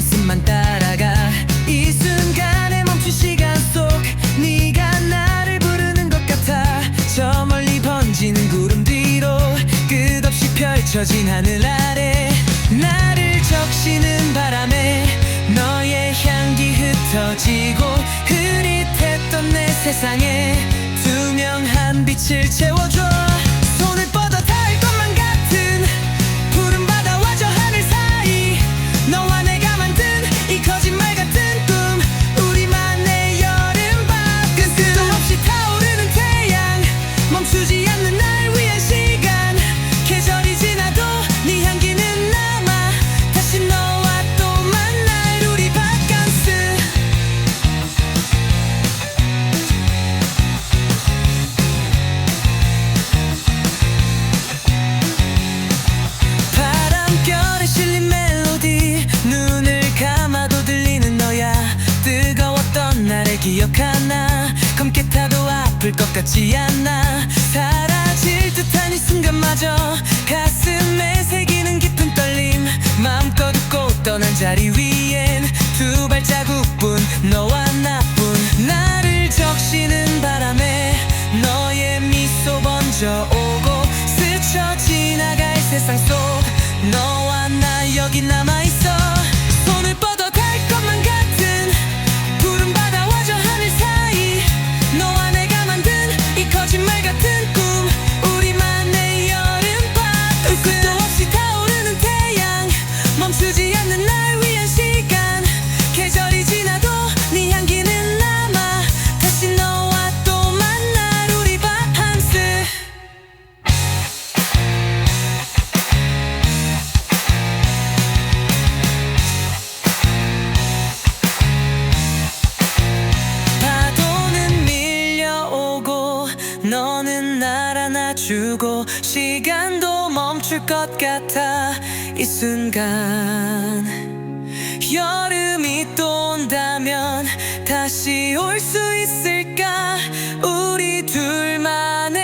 모습만 따라가. 이 순간에 멈춘 시간 속 네가 나를 부르는 것 같아. 저 멀리 번지는 구름 뒤로 끝없이 펼쳐진 하늘 아래. 나를 적시는 바람에 너의 향기 흩어지고 흐릿했던 내 세상에 투명한 빛을 채워줘 기억하나? 검게 타도 아플 것 같지 않아? 사라질 듯한 이 순간마저 가슴에 새기는 깊은 떨림 마음껏 웃고 떠난 자리 위엔 두 발자국뿐 너와 나뿐. 나를 적시는 바람에 너의 미소 번져오고 스쳐 지나갈 세상 속 너는 날 안아주고 시간도 멈출 것 같아. 이 순간 여름이 또 온다면 다시 올 수 있을까? 우리 둘만의